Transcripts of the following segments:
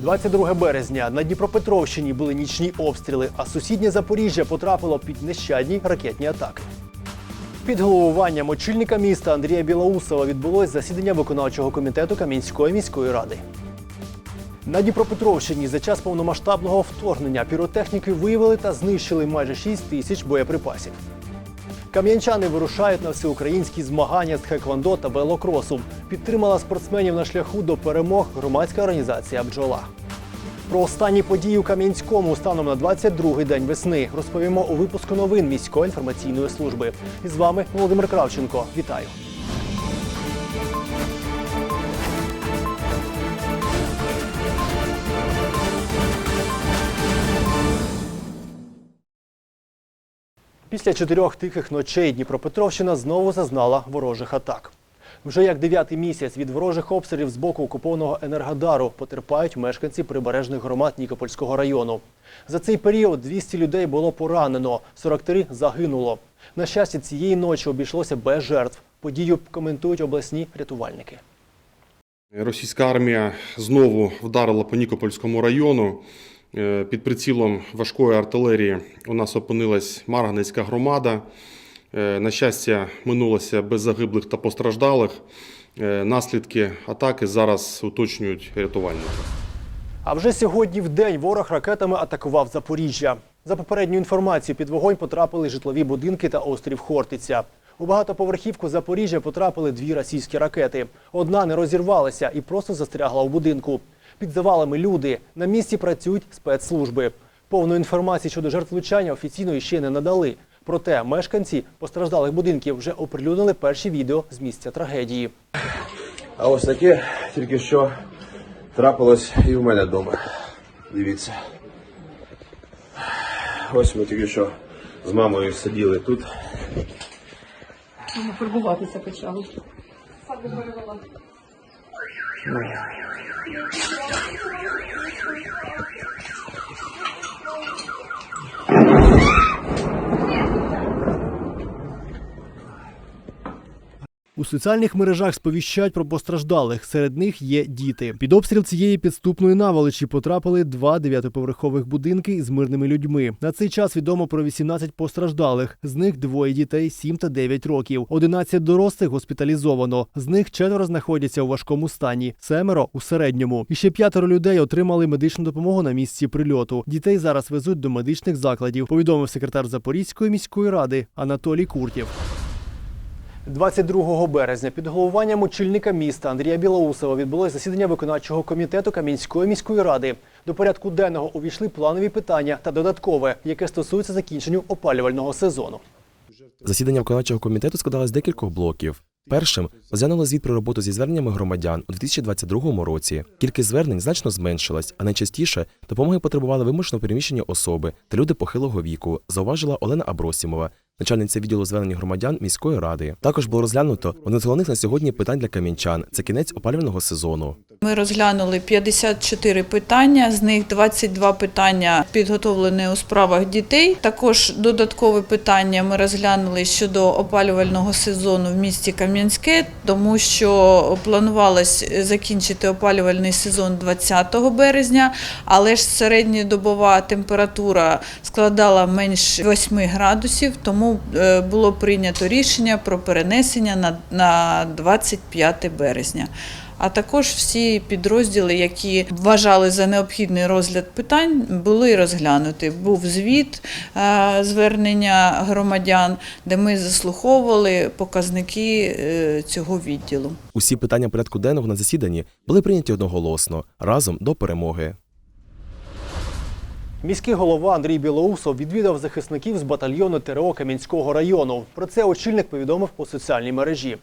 22 березня на Дніпропетровщині були нічні обстріли, а сусіднє Запоріжжя потрапило під нещадні ракетні атаки. Під головуванням очільника міста Андрія Білоусова відбулось засідання виконавчого комітету Кам'янської міської ради. На Дніпропетровщині за час повномасштабного вторгнення піротехніки виявили та знищили майже 6 тисяч боєприпасів. Кам'янчани вирушають на всеукраїнські змагання з хеквондо та велокросу. Підтримала спортсменів на шляху до перемог громадська організація Бджола. Про останні події у Кам'янському станом на 22-й день весни розповімо у випуску новин міської інформаційної служби. І з вами Володимир Кравченко. Вітаю. Після чотирьох тихих ночей Дніпропетровщина знову зазнала ворожих атак. Вже як дев'ятий місяць від ворожих обстрілів з боку окупованого Енергодару потерпають мешканці прибережних громад Нікопольського району. За цей період 200 людей було поранено, 43 загинуло. На щастя, цієї ночі обійшлося без жертв. Подію коментують обласні рятувальники. Російська армія знову вдарила по Нікопольському району. Е, Під прицілом важкої артилерії у нас опинилась Марганецька громада. Е, На щастя, минулося без загиблих та постраждалих. Е, Наслідки атаки зараз уточнюють рятувальники. А вже сьогодні в день ворог ракетами атакував Запоріжжя. За попередньою інформацією, під вогонь потрапили житлові будинки та острів Хортиця. У багатоповерхівку Запоріжжя потрапили дві російські ракети. Одна не розірвалася і просто застрягла у будинку. Під завалами люди. На місці працюють спецслужби. Повної інформації щодо жертв влучання офіційно ще не надали. Проте мешканці постраждалих будинків вже оприлюднили перші відео з місця трагедії. А ось таке тільки що трапилось і в мене вдома. Дивіться. Ось ми тільки що з мамою сиділи тут. Мама фарбуватися почала. У соціальних мережах сповіщають про постраждалих. Серед них є діти. Під обстріл цієї підступної наволочі потрапили два дев'ятиповерхових будинки із мирними людьми. На цей час відомо про 18 постраждалих. З них двоє дітей 7 та 9 років. 11 дорослих госпіталізовано. З них четверо знаходяться у важкому стані, семеро у середньому. І ще п'ятеро людей отримали медичну допомогу на місці прильоту. Дітей зараз везуть до медичних закладів. Повідомив секретар Запорізької міської ради Анатолій Куртєв. 22 березня під головуванням очільника міста Андрія Білоусова відбулось засідання виконавчого комітету Кам'янської міської ради. До порядку денного увійшли планові питання та додаткове, яке стосується закінченню опалювального сезону. Засідання виконавчого комітету складалось з декількох блоків. Першим розглянули звіт про роботу зі зверненнями громадян у 2022 році. Кількість звернень значно зменшилась, а найчастіше допомоги потребували вимушено переміщені особи та люди похилого віку, зауважила Олена Абросімова, начальниця відділу звернень громадян міської ради. Також було розглянуто одне з головних на сьогодні питань для кам'янчан це кінець опалювального сезону. Ми розглянули 54 питання, з них 22 питання підготовлені у справах дітей. Також додаткове питання ми розглянули щодо опалювального сезону в місті Кам'янське, тому що планувалось закінчити опалювальний сезон 20 березня, але ж середньодобова температура складала менш 8 градусів, тому е, було прийнято рішення про перенесення на, на 25 березня. А також всі підрозділи, які вважали за необхідний розгляд питань, були розглянуті. Був звіт е, звернення громадян, де ми заслуховували показники е, цього відділу. Усі питання порядку денного на засіданні були прийняті одноголосно разом до перемоги. Міський голова Андрій Білоусов відвідав захисників з батальйону ТРО Кам'янського району. Про це очільник повідомив у соціальній мережі.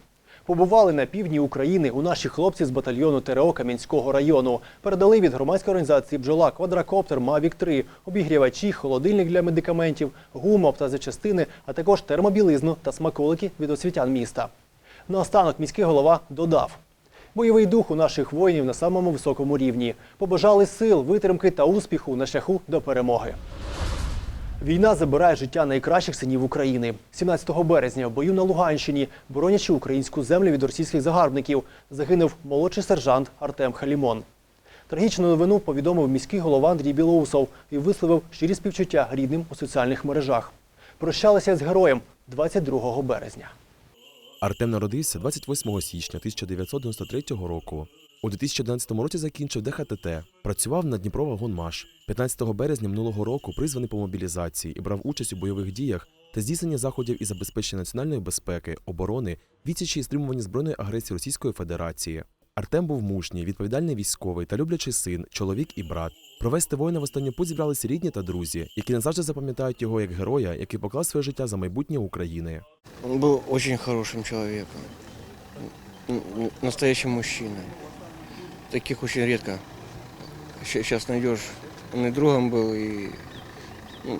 Побували на півдні України у наші хлопці з батальйону ТРО Кам'янського району. Передали від громадської організації бджола квадрокоптер Мавік 3 обігрівачі, холодильник для медикаментів, гуму та запчастини, а також термобілизну та смаколики від освітян міста. Наостанок міський голова додав. Бойовий дух у наших воїнів на самому високому рівні. Побажали сил, витримки та успіху на шляху до перемоги. Війна забирає життя найкращих синів України. 17 березня в бою на Луганщині, боронячи українську землю від російських загарбників, загинув молодший сержант Артем Халімон. Трагічну новину повідомив міський голова Андрій Білоусов і висловив щирі співчуття рідним у соціальних мережах. Прощалися з героєм 22 березня. Артем народився 28 січня 1993 року. У 2011 році закінчив ДХТТ, працював на Дніпровагонмаш. 15 березня минулого року призваний по мобілізації і брав участь у бойових діях та здійснення заходів із забезпечення національної безпеки, оборони, відсічі і стримування збройної агресії Російської Федерації. Артем був мужній, відповідальний військовий та люблячий син, чоловік і брат. Провести воїна в останню путь зібралися рідні та друзі, які назавжди запам'ятають його як героя, який поклав своє життя за майбутнє України. Он был очень хорошим человеком, н- н- настоящим мужчиной. Таких очень редко сейчас найдешь. Он и другом был, и ну,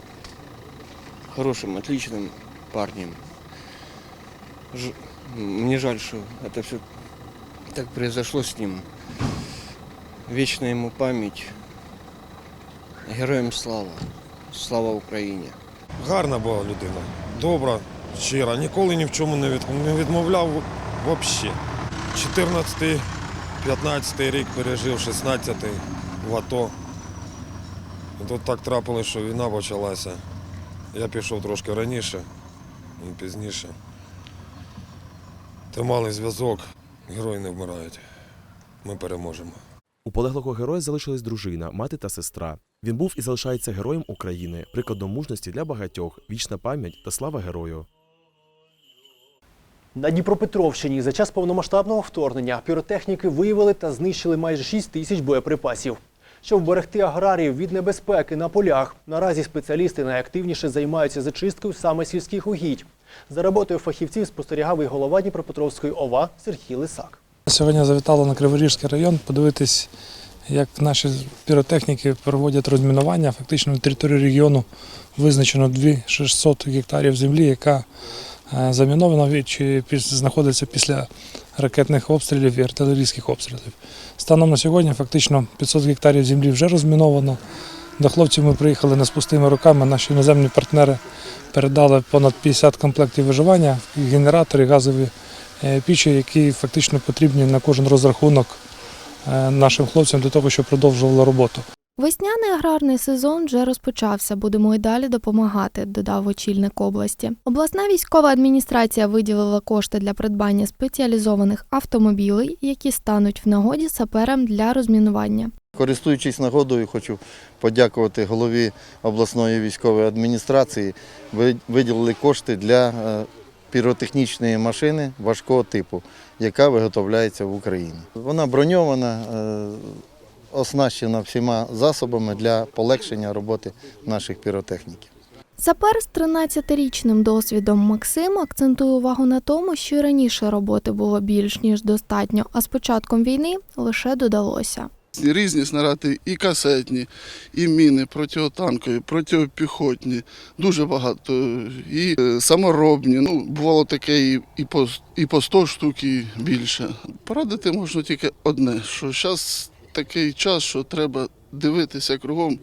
хорошим, отличным парнем. Ж- Мне жаль, что это все так произошло с ним. Вечная ему память. Героям слава. Слава Україні. Гарна була людина, добра, щира, ніколи ні в чому не, від, не відмовляв взагалі. 14 15 рік пережив, 16 в АТО. І тут так трапилось, що війна почалася. Я пішов трошки раніше, він пізніше. Тримали зв'язок, герої не вмирають. Ми переможемо. У полеглого героя залишилась дружина, мати та сестра. Він був і залишається героєм України, прикладом мужності для багатьох, вічна пам'ять та слава герою. На Дніпропетровщині за час повномасштабного вторгнення піротехніки виявили та знищили майже 6 тисяч боєприпасів. Щоб вберегти аграріїв від небезпеки на полях, наразі спеціалісти найактивніше займаються зачисткою саме сільських угідь. За роботою фахівців спостерігав і голова Дніпропетровської ОВА Сергій Лисак. Сьогодні завітали на Криворіжський район подивитись, як наші піротехніки проводять розмінування. Фактично на території регіону визначено 2600 гектарів землі, яка е, замінована чи знаходиться після ракетних обстрілів і артилерійських обстрілів. Станом на сьогодні фактично 500 гектарів землі вже розміновано. До хлопців ми приїхали не з пустими руками. Наші іноземні партнери передали понад 50 комплектів виживання, генератори, газові е, пічі, які фактично потрібні на кожен розрахунок е, нашим хлопцям для того, щоб продовжували роботу. Весняний аграрний сезон вже розпочався. Будемо і далі допомагати, додав очільник області. Обласна військова адміністрація виділила кошти для придбання спеціалізованих автомобілей, які стануть в нагоді саперам для розмінування. Користуючись нагодою, хочу подякувати голові обласної військової адміністрації. Виділили кошти для е, піротехнічної машини важкого типу, яка виготовляється в Україні. Вона броньована, е, оснащена всіма засобами для полегшення роботи наших піротехніків. Сапер з 13-річним досвідом Максим акцентує увагу на тому, що раніше роботи було більш ніж достатньо, а з початком війни лише додалося. Різні снаряди, і касетні, і міни протитанкові, протипіхотні, дуже багато. І е, саморобні. Ну, бувало таке і, і, по, і по 100 штук, і більше. Порадити можна тільки одне, що зараз такий час, що треба дивитися кругом.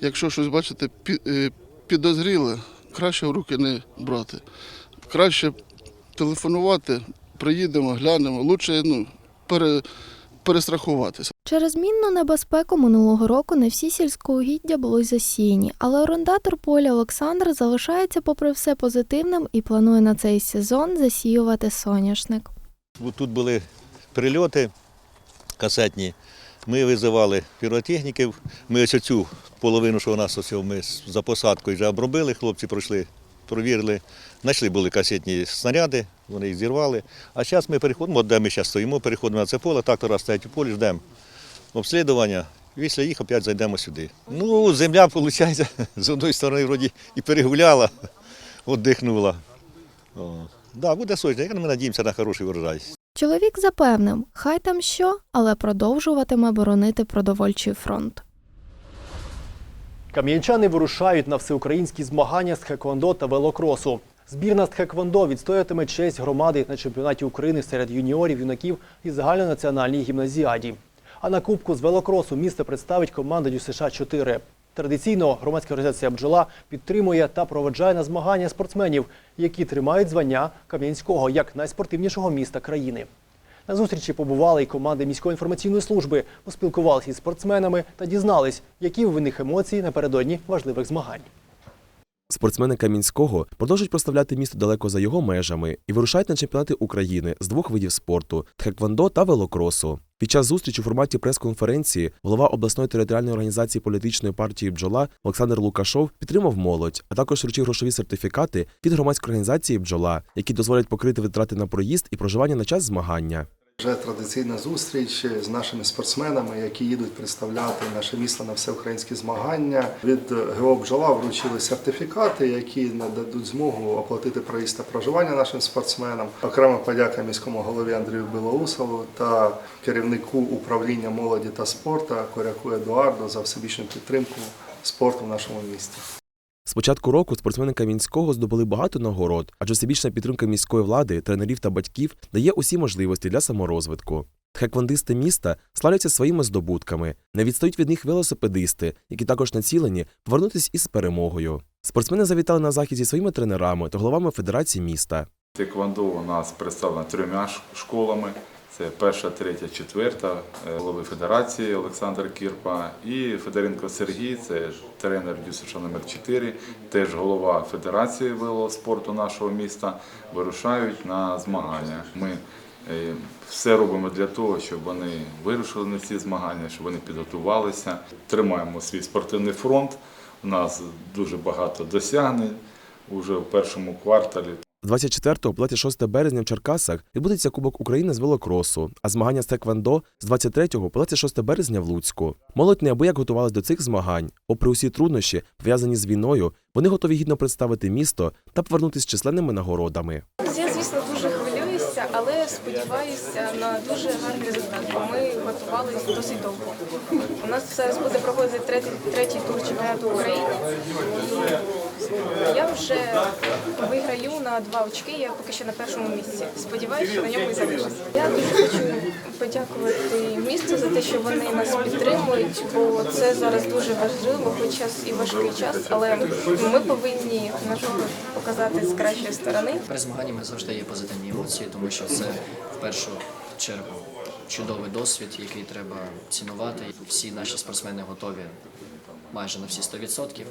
Якщо щось бачите е, підозріле, краще в руки не брати. Краще телефонувати, приїдемо, глянемо. Лучше ну, пере, перестрахуватися. Через мінну небезпеку минулого року не всі сільськоугіддя були засіяні, але орендатор поля Олександр залишається попри все позитивним і планує на цей сезон засіювати соняшник. Тут були прильоти касетні. Ми визивали піротехніків. Ми ось цю половину, що у нас ось ми за посадкою вже обробили, хлопці пройшли, провірили. Знайшли були касетні снаряди, вони їх зірвали. А зараз ми переходимо, от де ми зараз стоїмо, переходимо на це поле, трактора стоять у полі, ждемо обслідування. Після їх опять зайдемо сюди. Ну, земля, виходить, з одної сторони вроді і перегуляла, віддихнула. О. Да, буде сочно. Ми надіємося на хороший врожай. Чоловік запевнив, хай там що, але продовжуватиме боронити продовольчий фронт. Кам'янчани вирушають на всеукраїнські змагання з хеквондо та велокросу. Збірна з хеквондо відстоятиме честь громади на чемпіонаті України серед юніорів, юнаків і загальнонаціональній гімназіаді. А на кубку з велокросу місто представить команда ДЮСШ 4 Традиційно громадська організація «Бджола» підтримує та проведжає на змагання спортсменів, які тримають звання Кам'янського як найспортивнішого міста країни. На зустрічі побували і команди міської інформаційної служби, поспілкувалися із спортсменами та дізнались, які в них емоції напередодні важливих змагань. Спортсмени Камінського продовжують проставляти місто далеко за його межами і вирушають на чемпіонати України з двох видів спорту тхеквондо та велокросу. Під час зустрічі у форматі прес-конференції голова обласної територіальної організації політичної партії Бджола Олександр Лукашов підтримав молодь, а також вручив грошові сертифікати від громадської організації Бджола, які дозволять покрити витрати на проїзд і проживання на час змагання. Вже традиційна зустріч з нашими спортсменами, які їдуть представляти наше місто на всеукраїнські змагання. Від ГО «Бджола» вручили сертифікати, які нададуть змогу оплатити проїзд та проживання нашим спортсменам. Окрема подяка міському голові Андрію Білоусову та керівнику управління молоді та спорту Коряку Едуарду за всебічну підтримку спорту в нашому місті. З початку року спортсмени Камінського здобули багато нагород, адже всебічна підтримка міської влади, тренерів та батьків дає усі можливості для саморозвитку. Тхеквондисти міста славляться своїми здобутками. Не відстають від них велосипедисти, які також націлені повернутися із перемогою. Спортсмени завітали на захід зі своїми тренерами та головами федерації міста. Теквондо у нас представлено трьома школами. Це перша, третя, четверта е, голови федерації Олександр Кірпа і Федоренко Сергій, це тренер Дюсиша номер 4 теж голова Федерації велоспорту нашого міста, вирушають на змагання. Ми е, все робимо для того, щоб вони вирушили на ці змагання, щоб вони підготувалися. Тримаємо свій спортивний фронт. У нас дуже багато досягнень уже в першому кварталі. 24-26 березня в Черкасах відбудеться Кубок України з велокросу, а змагання з Теквендо з 23 по 26 березня в Луцьку. Молодь неабияк готувалась до цих змагань. Попри усі труднощі, пов'язані з війною, вони готові гідно представити місто та повернутися з численними нагородами. Я, звісно, дуже хвилююся, але сподіваюся на дуже гарний результат, бо ми готувалися досить довго. У нас зараз буде проходити третій, третій тур чемпіонату України. Я вже виграю на два очки, я поки що на першому місці. Сподіваюся, на ньому і залишусь. Я дуже хочу подякувати місту за те, що вони нас підтримують, бо це зараз дуже важливо, хоч і важкий час, але ми повинні нашого показати з кращої сторони. Перед змаганнями завжди є позитивні емоції, тому що це в першу чергу чудовий досвід, який треба цінувати. Всі наші спортсмени готові майже на всі 100%.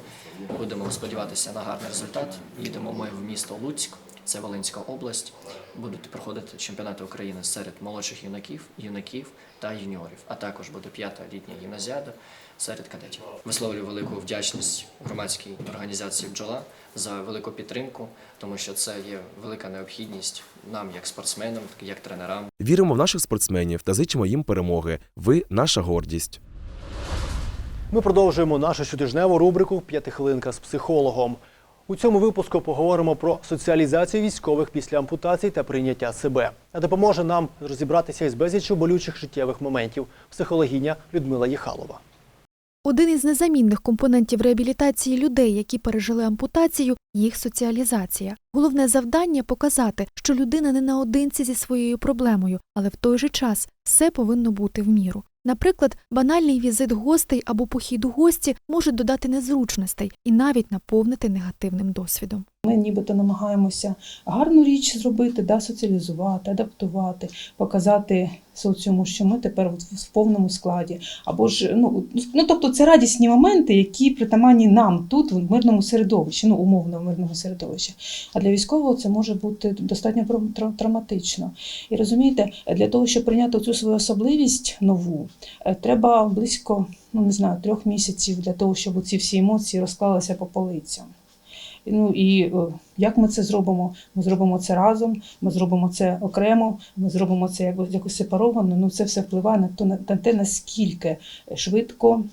Будемо сподіватися на гарний результат. Їдемо ми в місто Луцьк, це Волинська область. Будуть проходити чемпіонати України серед молодших юнаків, юнаків та юніорів. А також буде п'ята літня гімназіада серед кадетів. Висловлюю велику вдячність громадській організації бджола за велику підтримку, тому що це є велика необхідність нам, як спортсменам, як тренерам. Віримо в наших спортсменів та зичимо їм перемоги. Ви наша гордість. Ми продовжуємо нашу щотижневу рубрику П'ятихвилинка з психологом. У цьому випуску поговоримо про соціалізацію військових після ампутацій та прийняття себе. А допоможе нам розібратися із безліччю болючих життєвих моментів психологиня Людмила Єхалова. Один із незамінних компонентів реабілітації людей, які пережили ампутацію, їх соціалізація. Головне завдання показати, що людина не наодинці зі своєю проблемою, але в той же час все повинно бути в міру. Наприклад, банальний візит гостей або похід у гості можуть додати незручностей і навіть наповнити негативним досвідом. Ми нібито намагаємося гарну річ зробити, да, соціалізувати, адаптувати, показати соціуму, що ми тепер в повному складі. Або ж ну, ну тобто це радісні моменти, які притаманні нам тут, в мирному середовищі, ну умовно в мирному середовищі. А для військового це може бути достатньо тра- тра- травматично. І розумієте, для того, щоб прийняти цю свою особливість нову, е, треба близько ну не знаю трьох місяців для того, щоб ці всі емоції розклалися по полицям. Ну і е, як ми це зробимо? Ми зробимо це разом, ми зробимо це окремо, ми зробимо це якось якось сепаровано. Ну це все впливає на то на на те, наскільки швидко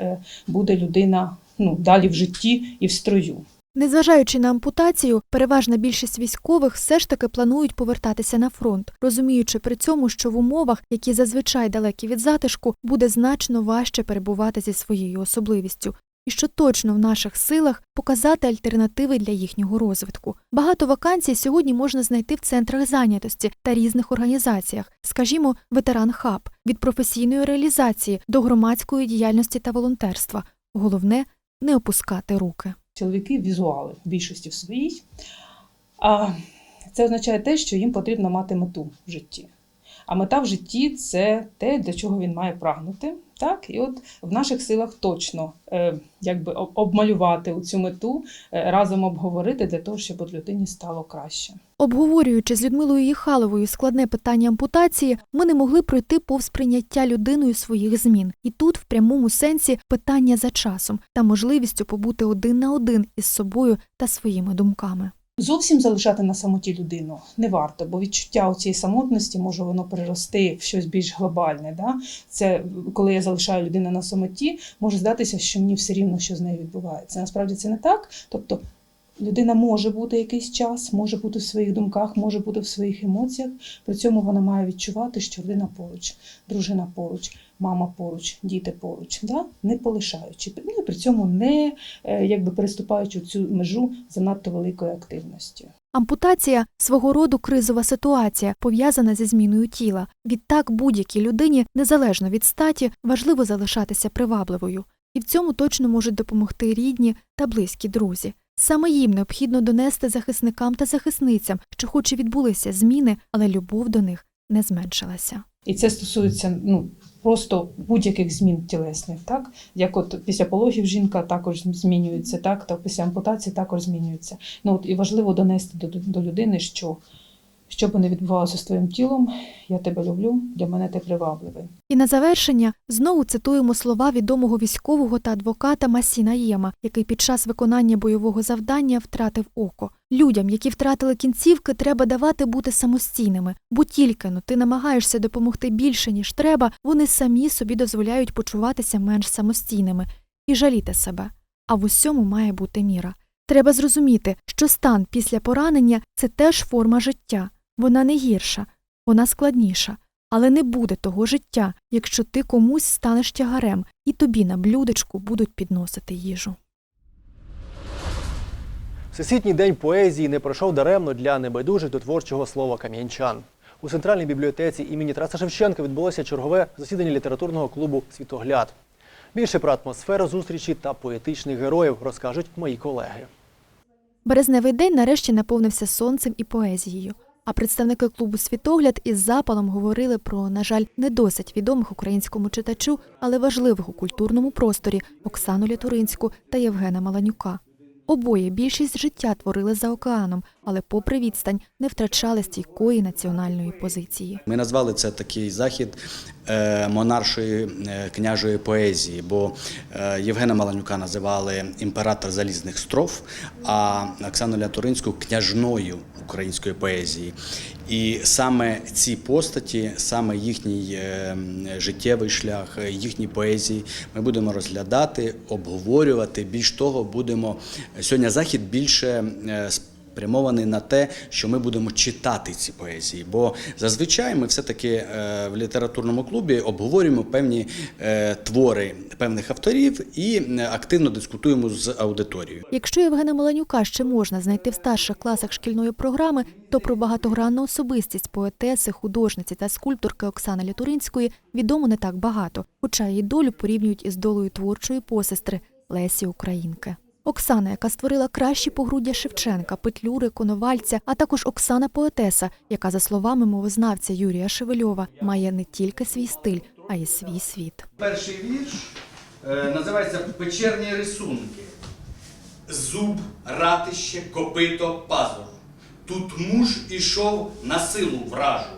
е, буде людина ну далі в житті і в строю. Незважаючи на ампутацію, переважна більшість військових все ж таки планують повертатися на фронт, розуміючи при цьому, що в умовах, які зазвичай далекі від затишку, буде значно важче перебувати зі своєю особливістю. І що точно в наших силах показати альтернативи для їхнього розвитку. Багато вакансій сьогодні можна знайти в центрах зайнятості та різних організаціях, скажімо, ветеран хаб від професійної реалізації до громадської діяльності та волонтерства. Головне не опускати руки. Чоловіки візуали в більшості в своїй. А це означає те, що їм потрібно мати мету в житті. А мета в житті це те, для чого він має прагнути. Так, і от в наших силах точно е, якби об- обмалювати цю мету, е, разом обговорити для того, щоб людині стало краще. Обговорюючи з Людмилою Єхаловою складне питання ампутації, ми не могли пройти повз прийняття людиною своїх змін. І тут, в прямому сенсі, питання за часом та можливістю побути один на один із собою та своїми думками. Зовсім залишати на самоті людину не варто, бо відчуття у цієї самотності може воно перерости в щось більш глобальне. Да? Це коли я залишаю людину на самоті, може здатися, що мені все рівно, що з нею відбувається. Насправді це не так. Тобто людина може бути якийсь час, може бути в своїх думках, може бути в своїх емоціях. При цьому вона має відчувати, що людина поруч, дружина поруч, мама поруч, діти поруч, да? не полишаючи. Ну при цьому не е, якби переступаючи цю межу занадто великої активності. Ампутація свого роду кризова ситуація, пов'язана зі зміною тіла. Відтак будь-якій людині, незалежно від статі, важливо залишатися привабливою. І в цьому точно можуть допомогти рідні та близькі друзі. Саме їм необхідно донести захисникам та захисницям, що хоч і відбулися зміни, але любов до них не зменшилася. І це стосується ну просто будь-яких змін тілесних, так як от після пологів жінка також змінюється, так та після ампутації також змінюється. Ну от і важливо донести до, до людини, що що би не відбувалося з твоїм тілом, я тебе люблю, для мене ти привабливий. І на завершення знову цитуємо слова відомого військового та адвоката Масіна Єма, який під час виконання бойового завдання втратив око. Людям, які втратили кінцівки, треба давати бути самостійними, бо тільки но ти намагаєшся допомогти більше, ніж треба, вони самі собі дозволяють почуватися менш самостійними і жаліти себе. А в усьому має бути міра. Треба зрозуміти, що стан після поранення це теж форма життя. Вона не гірша, вона складніша, але не буде того життя, якщо ти комусь станеш тягарем і тобі на блюдечку будуть підносити їжу. Всесвітній день поезії не пройшов даремно для небайдужих до творчого слова кам'янчан. У центральній бібліотеці імені Тараса Шевченка відбулося чергове засідання літературного клубу Світогляд. Більше про атмосферу зустрічі та поетичних героїв розкажуть мої колеги. Березневий день нарешті наповнився сонцем і поезією. А представники клубу Світогляд із запалом говорили про, на жаль, не досить відомих українському читачу, але важливих у культурному просторі Оксану Літуринську та Євгена Маланюка. Обоє більшість життя творили за океаном, але попри відстань не втрачали стійкої національної позиції. Ми назвали це такий захід е, монаршої е, княжої поезії, бо е, Євгена Маланюка називали імператор залізних строф, а Оксану Лятуринську княжною української поезії. І саме ці постаті, саме їхній життєвий шлях, їхні поезії ми будемо розглядати, обговорювати. Більш того, будемо сьогодні захід більше е, спрямований на те, що ми будемо читати ці поезії. Бо зазвичай ми все-таки е, в літературному клубі обговорюємо певні е, твори певних авторів і активно дискутуємо з аудиторією. Якщо Євгена Маланюка ще можна знайти в старших класах шкільної програми, то про багатогранну особистість поетеси, художниці та скульпторки Оксани Лятуринської відомо не так багато, хоча її долю порівнюють із долею творчої посестри Лесі Українки. Оксана, яка створила кращі погруддя Шевченка, Петлюри, Коновальця, а також Оксана поетеса, яка, за словами мовознавця Юрія Шевельова, має не тільки свій стиль, а й свій світ. Перший вірш е, називається Печерні рисунки. Зуб, ратище, копито, пазур. Тут муж ішов на силу вражу,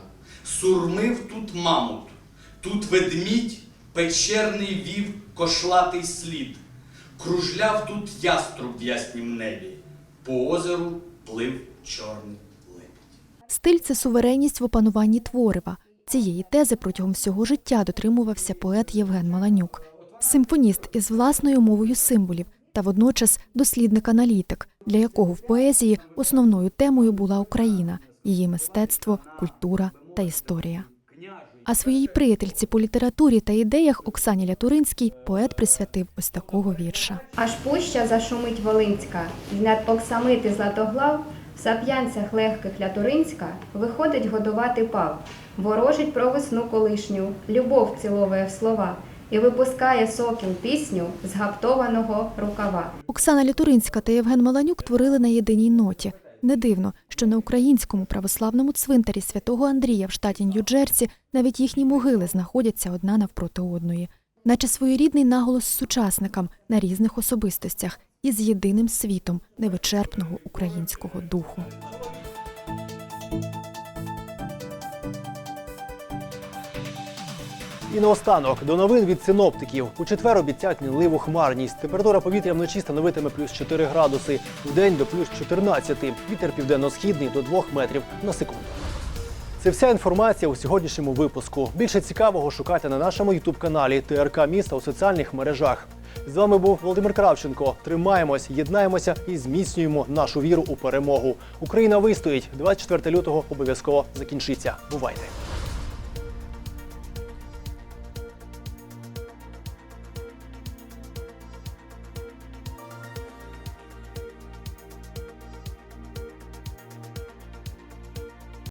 сурмив тут мамут, тут ведмідь печерний вів кошлатий слід, кружляв тут яструб в яснім небі, по озеру плив чорний Стиль це суверенність в опануванні творива. Цієї тези протягом всього життя дотримувався поет Євген Маланюк, симфоніст із власною мовою символів та водночас дослідник-аналітик, для якого в поезії основною темою була Україна, її мистецтво, культура та історія. А своїй приятельці по літературі та ідеях Оксані Лятуринській поет присвятив ось такого вірша. Аж пуща зашумить Волинська, з над оксамити златоглав, в сап'янцях легких лятуринська виходить годувати пав, ворожить про весну колишню, любов ціловує в слова і випускає сокіл пісню з гаптованого рукава. Оксана Літуринська та Євген Маланюк творили на єдиній ноті. Не дивно, що на українському православному цвинтарі святого Андрія в штаті Нью-Джерсі навіть їхні могили знаходяться одна навпроти одної, наче своєрідний наголос сучасникам на різних особистостях і з єдиним світом невичерпного українського духу. І наостанок до новин від синоптиків. У четвер обіцяють мінливу хмарність. Температура повітря вночі становитиме плюс 4 градуси, в день до плюс 14. Вітер південно-східний до 2 метрів на секунду. Це вся інформація у сьогоднішньому випуску. Більше цікавого шукайте на нашому ютуб-каналі ТРК Міста у соціальних мережах. З вами був Володимир Кравченко. Тримаємось, єднаємося і зміцнюємо нашу віру у перемогу. Україна вистоїть. 24 лютого обов'язково закінчиться. Бувайте!